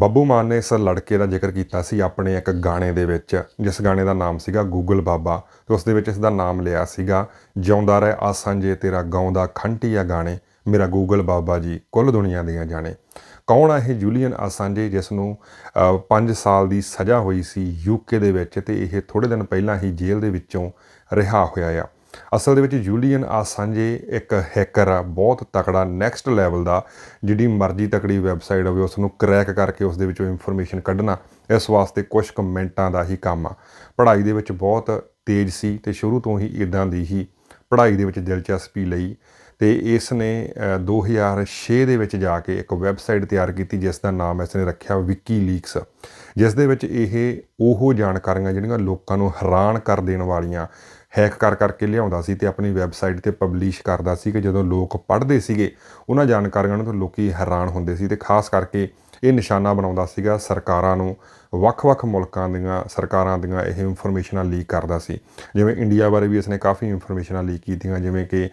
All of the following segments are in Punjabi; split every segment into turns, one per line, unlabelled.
ਬੱਬੂ ਮਾਨ ਨੇ ਇਸ ਲੜਕੇ ਦਾ ਜ਼ਿਕਰ ਕੀਤਾ ਸੀ ਆਪਣੇ ਇੱਕ ਗਾਣੇ ਦੇ ਵਿੱਚ, ਜਿਸ ਗਾਣੇ ਦਾ ਨਾਮ ਸੀਗਾ ਗੂਗਲ ਬਾਬਾ ਤੇ ਉਸ ਦੇ ਵਿੱਚ ਇਸ ਦਾ ਨਾਮ ਲਿਆ ਸੀਗਾ, ਜਿਉਂਦਾ ਰਹਿ ਆਸਾਂ ਜੇ ਤੇਰਾ ਗਾਉਂਦਾ ਖੰਟੀਆ ਗਾਣੇ, ਮੇਰਾ ਗੂਗਲ ਬਾਬਾ ਜੀ, ਕੁੱਲ ਦੁਨੀਆ ਦੀਆਂ ਜਾਣੇ। ਕੌਣ ਆ ਇਹ ਜੂਲੀਅਨ ਅਸਾਂਜੇ ਜਿਸ ਨੂੰ 5 ਸਾਲ ਦੀ ਸਜ਼ਾ ਹੋਈ ਸੀ ਯੂਕੇ ਦੇ ਵਿੱਚ ਤੇ ਇਹ ਥੋੜੇ ਦਿਨ ਪਹਿਲਾਂ ਹੀ ਜੇਲ੍ਹ ਦੇ ਵਿੱਚੋਂ ਰਿਹਾ ਹੋਇਆ ਆ। ਅਸਲ ਦੇ ਵਿੱਚ ਜੂਲੀਅਨ ਅਸਾਂਜੇ ਇੱਕ ਹੈਕਰ ਆ ਬਹੁਤ ਤਕੜਾ ਨੈਕਸਟ ਲੈਵਲ ਦਾ ਜਿਹੜੀ ਮਰਜ਼ੀ ਤਕੜੀ ਵੈਬਸਾਈਟ ਹੋਵੇ ਉਸ ਨੂੰ ਕ੍ਰੈਕ ਕਰਕੇ ਉਸ ਦੇ ਵਿੱਚੋਂ ਇਨਫੋਰਮੇਸ਼ਨ ਕੱਢਣਾ ਇਸ ਵਾਸਤੇ ਕੁਝ ਕਮੈਂਟਾਂ ਦਾ ਹੀ ਕੰਮ ਆ। ਪੜ੍ਹਾਈ ਦੇ ਵਿੱਚ ਬਹੁਤ ਤੇਜ਼ ਸੀ ਤੇ ਸ਼ੁਰੂ ਤੋਂ ਹੀ ਇਦਾਂ ਦੀ ਹੀ ਪੜ੍ਹਾਈ ਦੇ ਵਿੱਚ ਦਿਲਚਸਪੀ ਲਈ ਤੇ ਇਸ ਨੇ ਅ, 2006 ਦੇ ਵਿੱਚ ਜਾ ਕੇ ਇੱਕ ਵੈਬਸਾਈਟ ਤਿਆਰ ਕੀਤੀ ਜਿਸ ਦਾ ਨਾਮ ਇਸ ਨੇ ਰੱਖਿਆ ਵਿਕੀਲੀਕਸ ਜਿਸ ਦੇ ਵਿੱਚ ਇਹ ਉਹ ਜਾਣਕਾਰੀਆਂ ਜਿਹੜੀਆਂ ਲੋਕਾਂ ਨੂੰ ਹੈਰਾਨ ਕਰ ਦੇਣ ਵਾਲੀਆਂ ਹੈਕ ਕਰ ਕਰਕੇ ਲਿਆਉਂਦਾ ਸੀ ਤੇ ਆਪਣੀ ਵੈਬਸਾਈਟ ਤੇ ਪਬਲਿਸ਼ ਕਰਦਾ ਸੀ ਕਿ ਜਦੋਂ ਲੋਕ ਪੜ੍ਹਦੇ ਸੀਗੇ, ਉਹਨਾਂ ਜਾਣਕਾਰੀਆਂ ਨੂੰ ਤਾਂ ਲੋਕੀ ਹੈਰਾਨ ਹੁੰਦੇ ਸੀ ਤੇ ਖਾਸ ਕਰਕੇ ਇਹ ਨਿਸ਼ਾਨਾ ਬਣਾਉਂਦਾ ਸੀਗਾ ਸਰਕਾਰਾਂ ਨੂੰ, ਵੱਖ-ਵੱਖ ਮੁਲਕਾਂ ਦੀਆਂ ਸਰਕਾਰਾਂ ਦੀਆਂ ਇਹ ਇਨਫੋਰਮੇਸ਼ਨਾਂ ਲੀਕ ਕਰਦਾ ਸੀ। ਜਿਵੇਂ ਇੰਡੀਆ ਬਾਰੇ ਵੀ ਇਸਨੇ ਕਾਫੀ ਇਨਫੋਰਮੇਸ਼ਨਾਂ ਲੀਕ ਕੀਤੀਆਂ, ਜਿਵੇਂ ਕਿ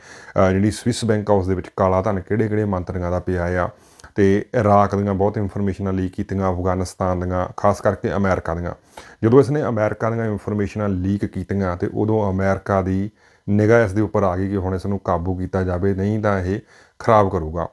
ਜਿਹੜੀ ਸਵਿਸ ਬੈਂਕ ਆ ਉਸ ਦੇ ਵਿੱਚ ਕਾਲਾ ਧਨ ਕਿਹੜੇ-ਕਿਹੜੇ ਮੰਤਰੀਆਂ ਦਾ ਪਿਆ ਆ ਤੇ ਇਰਾਕ ਦੀਆਂ ਬਹੁਤ ਇਨਫੋਰਮੇਸ਼ਨਾਂ ਲੀਕ ਕੀਤੀਆਂ, ਅਫਗਾਨਿਸਤਾਨ ਦੀਆਂ, ਖਾਸ ਕਰਕੇ ਅਮਰੀਕਾ ਦੀਆਂ। ਜਦੋਂ ਇਸ ਨੇ ਅਮਰੀਕਾ ਦੀਆਂ ਇਨਫੋਰਮੇਸ਼ਨਾਂ ਲੀਕ ਕੀਤੀਆਂ ਤੇ ਉਦੋਂ ਅਮਰੀਕਾ ਦੀ ਨਿਗਾਹ ਇਸ ਦੇ ਉੱਪਰ ਆ ਗਈ ਕਿ ਹੁਣ ਇਸ ਨੂੰ ਕਾਬੂ ਕੀਤਾ ਜਾਵੇ, ਨਹੀਂ ਤਾਂ ਇਹ ਖਰਾਬ ਕਰੂਗਾ।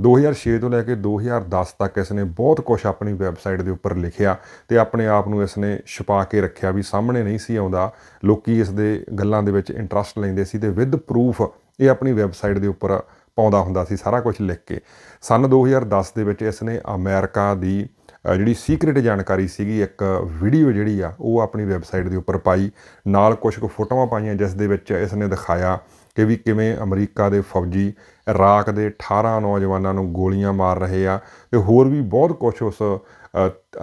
2006 ਤੋਂ ਲੈ ਕੇ 2010 ਤੱਕ ਇਸ ਨੇ ਬਹੁਤ ਕੁਝ ਆਪਣੀ ਵੈਬਸਾਈਟ ਦੇ ਉੱਪਰ ਲਿਖਿਆ ਤੇ ਆਪਣੇ ਆਪ ਨੂੰ ਇਸ ਨੇ ਛੁਪਾ ਕੇ ਰੱਖਿਆ ਵੀ ਸਾਹਮਣੇ ਨਹੀਂ ਸੀ ਆਉਂਦਾ। ਲੋਕੀ ਇਸ ਦੇ ਗੱਲਾਂ ਦੇ ਵਿੱਚ ਇੰਟਰਸਟ ਲੈਂਦੇ ਸੀ ਤੇ ਵਿਦ ਪ੍ਰੂਫ ਇਹ ਆਪਣੀ ਵੈਬਸਾਈਟ ਦੇ ਉੱਪਰ ਪਾਉਂਦਾ ਹੁੰਦਾ ਸੀ, ਸਾਰਾ ਕੁਝ ਲਿਖ ਕੇ। ਸਨ 2010 ਦੇ ਵਿੱਚ ਇਸ ਨੇ ਅਮਰੀਕਾ ਦੀ ਜਿਹੜੀ ਸੀਕ੍ਰੀਟ ਜਾਣਕਾਰੀ ਸੀਗੀ, ਇੱਕ ਵੀਡੀਓ ਜਿਹੜੀ ਆ, ਉਹ ਆਪਣੀ ਵੈਬਸਾਈਟ ਦੇ ਉੱਪਰ ਪਾਈ। ਨਾਲ ਕੁਝ ਕੁ ਫੋਟੋਆਂ ਪਾਈਆਂ, ਜਿਸ ਦੇ ਵਿੱਚ ਇਸ ਨੇ ਦਿਖਾਇਆ ਕਿ ਵੀ ਕਿਵੇਂ ਅਮਰੀਕਾ ਦੇ ਫੌਜੀ ਇਰਾਕ ਦੇ 18 ਨੌਜਵਾਨਾਂ ਨੂੰ ਗੋਲੀਆਂ ਮਾਰ ਰਹੇ ਆ। ਤੇ ਹੋਰ ਵੀ ਬਹੁਤ ਕੁਝ ਉਸ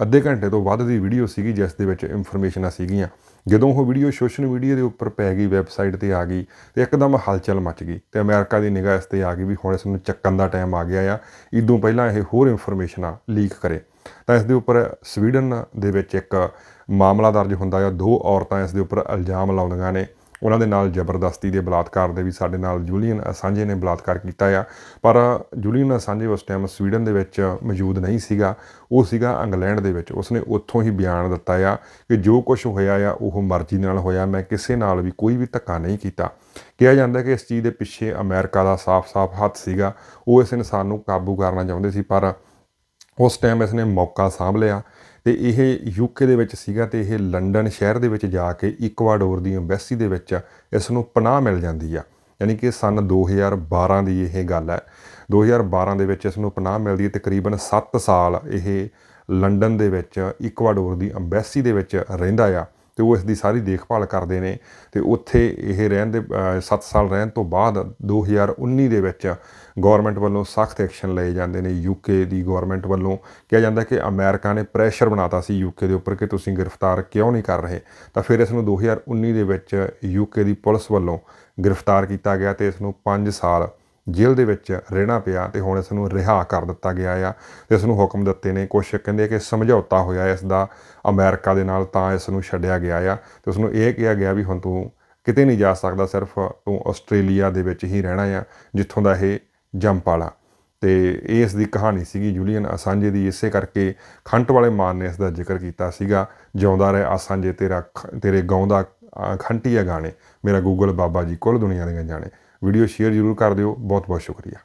ਅੱਧੇ ਘੰਟੇ ਤੋਂ ਵੱਧ ਦੀ ਵੀਡੀਓ ਸੀਗੀ, ਜਿਸ ਦੇ ਵਿੱਚ ਇਨਫੋਰਮੇਸ਼ਨਾਂ ਸੀਗੀਆਂ। ਜਦੋਂ ਉਹ ਵੀਡੀਓ ਸੋਸ਼ਲ ਮੀਡੀਆ ਦੇ ਉੱਪਰ ਪੈ ਗਈ, ਵੈਬਸਾਈਟ ਤੇ ਆ ਗਈ ਤੇ ਇੱਕਦਮ ਹਲਚਲ ਮਚ ਗਈ ਤੇ ਅਮਰੀਕਾ ਦੀ ਨਿਗਾਹ ਇਸ ਤੇ ਆ ਗਈ ਵੀ ਹੁਣ ਇਸ ਨੂੰ ਚੱਕਣ ਦਾ ਟਾਈਮ ਆ ਗਿਆ ਆ। ਇਦੋਂ ਪਹਿਲਾਂ ਇਹ ਹੋਰ ਇਨਫੋਰਮੇਸ਼ਨਾਂ ਲੀਕ ਕਰੇ। ਤਾਂ ਇਸ ਦੇ ਉੱਪਰ ਸਵੀਡਨ ਦੇ ਵਿੱਚ ਇੱਕ ਮਾਮਲਾ ਦਰਜ ਹੁੰਦਾ ਆ। ਦੋ ਔਰਤਾਂ ਇਸ ਦੇ ਉੱਪਰ ਇਲਜ਼ਾਮ ਲਾਉਂਦੀਆਂ ਨੇ ਉਹਨਾਂ ਦੇ ਨਾਲ ਜ਼ਬਰਦਸਤੀ ਦੇ ਬਲਾਤਕਾਰ ਦੇ ਵੀ ਸਾਡੇ ਨਾਲ ਜੂਲੀਅਨ ਅਸਾਂਜੇ ਨੇ ਬਲਾਤਕਾਰ ਕੀਤਾ ਆ। ਪਰ ਜੂਲੀਅਨ ਅਸਾਂਜੇ ਉਸ ਟਾਈਮ ਸਵੀਡਨ ਦੇ ਵਿੱਚ ਮੌਜੂਦ ਨਹੀਂ ਸੀਗਾ। ਉਹ ਸੀਗਾ ਇੰਗਲੈਂਡ ਦੇ ਵਿੱਚ। ਉਸਨੇ ਉੱਥੋਂ ਹੀ ਬਿਆਨ ਦਿੱਤਾ ਆ ਕਿ ਜੋ ਕੁਝ ਹੋਇਆ ਆ, ਉਹ ਮਰਜ਼ੀ ਨਾਲ ਹੋਇਆ। ਮੈਂ ਕਿਸੇ ਨਾਲ ਵੀ ਕੋਈ ਵੀ ਧੱਕਾ ਨਹੀਂ ਕੀਤਾ। ਕਿਹਾ ਜਾਂਦਾ ਕਿ ਇਸ ਚੀਜ਼ ਦੇ ਪਿੱਛੇ ਅਮਰੀਕਾ ਦਾ ਸਾਫ਼-ਸਾਫ਼ ਹੱਥ ਸੀਗਾ। ਉਹ ਇਸ ਇਨਸਾਨ ਨੂੰ ਕਾਬੂ ਕਰਨਾ ਚਾਹੁੰਦੇ ਸੀ, ਪਰ ਉਸ ਟਾਈਮ ਇਸਨੇ ਮੌਕਾ ਸਾਂਭ ਲਿਆ। ਤੇ ਇਹ ਯੂਕੇ ਦੇ ਵਿੱਚ ਸੀਗਾ ਤੇ ਇਹ ਲੰਡਨ ਸ਼ਹਿਰ ਦੇ ਵਿੱਚ ਜਾ ਕੇ ਇਕਵਾਡੋਰ ਦੀ ਐਮਬੈਸੀ ਦੇ ਵਿੱਚ ਇਸ ਨੂੰ ਪਨਾਹ ਮਿਲ ਜਾਂਦੀ ਆ। ਯਾਨੀ ਕਿ ਸਨ 2012 ਦੀ ਇਹ ਗੱਲ ਹੈ 2012 ਦੇ ਵਿੱਚ ਇਸ ਨੂੰ ਪਨਾਹ ਮਿਲਦੀ ਹੈ ਤਕਰੀਬਨ 7 ਸਾਲ ਇਹ ਲੰਡਨ ਦੇ ਵਿੱਚ ਇਕਵਾਡੋਰ ਦੀ ਐਮਬੈਸੀ ਦੇ ਵਿੱਚ ਰਹਿੰਦਾ ਆ। ਤੇ ਉਹ ਇਸ ਦੀ ਸਾਰੀ ਦੇਖਭਾਲ ਕਰਦੇ ਨੇ ਤੇ ਉੱਥੇ ਇਹ ਰਹਿਣ ਦੇ 7 ਸਾਲ ਰਹਿਣ ਤੋਂ ਬਾਅਦ 2019 ਦੇ ਵਿੱਚ ਗਵਰਨਮੈਂਟ ਵੱਲੋਂ ਸਖਤ ਐਕਸ਼ਨ ਲਏ ਜਾਂਦੇ ਨੇ। ਯੂਕੇ ਦੀ ਗਵਰਨਮੈਂਟ ਵੱਲੋਂ ਕਿਹਾ ਜਾਂਦਾ ਕਿ ਅਮਰੀਕਾ ਨੇ ਪ੍ਰੈਸ਼ਰ ਬਣਾਤਾ ਸੀ ਯੂਕੇ ਦੇ ਉੱਪਰ ਕਿ ਤੁਸੀਂ ਗ੍ਰਿਫਤਾਰ ਕਿਉਂ ਨਹੀਂ ਕਰ ਰਹੇ। ਤਾਂ ਫਿਰ ਇਸ ਨੂੰ 2019 ਦੇ ਵਿੱਚ ਯੂਕੇ ਦੀ ਪੁਲਿਸ ਵੱਲੋਂ ਗ੍ਰਿਫਤਾਰ ਕੀਤਾ ਗਿਆ ਤੇ ਇਸ ਨੂੰ 5 ਸਾਲ ਜੇਲ੍ਹ ਦੇ ਵਿੱਚ ਰਹਿਣਾ ਪਿਆ ਤੇ ਹੁਣ ਇਸ ਨੂੰ ਰਿਹਾ ਕਰ ਦਿੱਤਾ ਗਿਆ ਆ ਤੇ ਇਸ ਨੂੰ ਹੁਕਮ ਦਿੱਤੇ ਨੇ ਕੁਝ ਕਹਿੰਦੇ ਕਿ ਸਮਝੌਤਾ ਹੋਇਆ ਇਸ ਦਾ ਅਮਰੀਕਾ ਦੇ ਨਾਲ ਤਾਂ ਇਸ ਨੂੰ ਛੱਡਿਆ ਗਿਆ ਆ ਤੇ ਉਸ ਨੂੰ ਇਹ ਕਿਹਾ ਗਿਆ ਵੀ ਹੁਣ ਤੂੰ ਕਿਤੇ ਨਹੀਂ ਜਾ ਸਕਦਾ ਸਿਰਫ ਤੂੰ ਆਸਟ੍ਰੇਲੀਆ ਦੇ ਵਿੱਚ ਹੀ ਰਹਿਣਾ ਆ ਜਿੱਥੋਂ ਦਾ ਇਹ ਜੰਪ ਵਾਲਾ। ਤੇ ਇਹ ਇਸ ਦੀ ਕਹਾਣੀ ਸੀਗੀ ਜੂਲੀਅਨ ਅਸਾਂਜੇ ਦੀ। ਇਸੇ ਕਰਕੇ ਖੰਟ ਵਾਲੇ ਮਾਨ ਨੇ ਇਸ ਦਾ ਜ਼ਿਕਰ ਕੀਤਾ ਸੀਗਾ ਜਿਉਂਦਾ ਰਹਿ ਅਸਾਂਜੇ ਤੇਰਾ ਖ- ਤੇਰੇ ਗਾਉਂਦਾ ਅ, ਖੰਟੀਆ ਗਾਣੇ ਮੇਰਾ ਗੂਗਲ ਬਾਬਾ ਜੀ ਕੁੱਲ ਦੁਨੀਆ ਦੀਆਂ ਜਾਣੇ। ਵੀਡੀਓ ਸ਼ੇਅਰ ਜ਼ਰੂਰ ਕਰ ਦਿਓ। ਬਹੁਤ ਬਹੁਤ ਸ਼ੁਕਰੀਆ।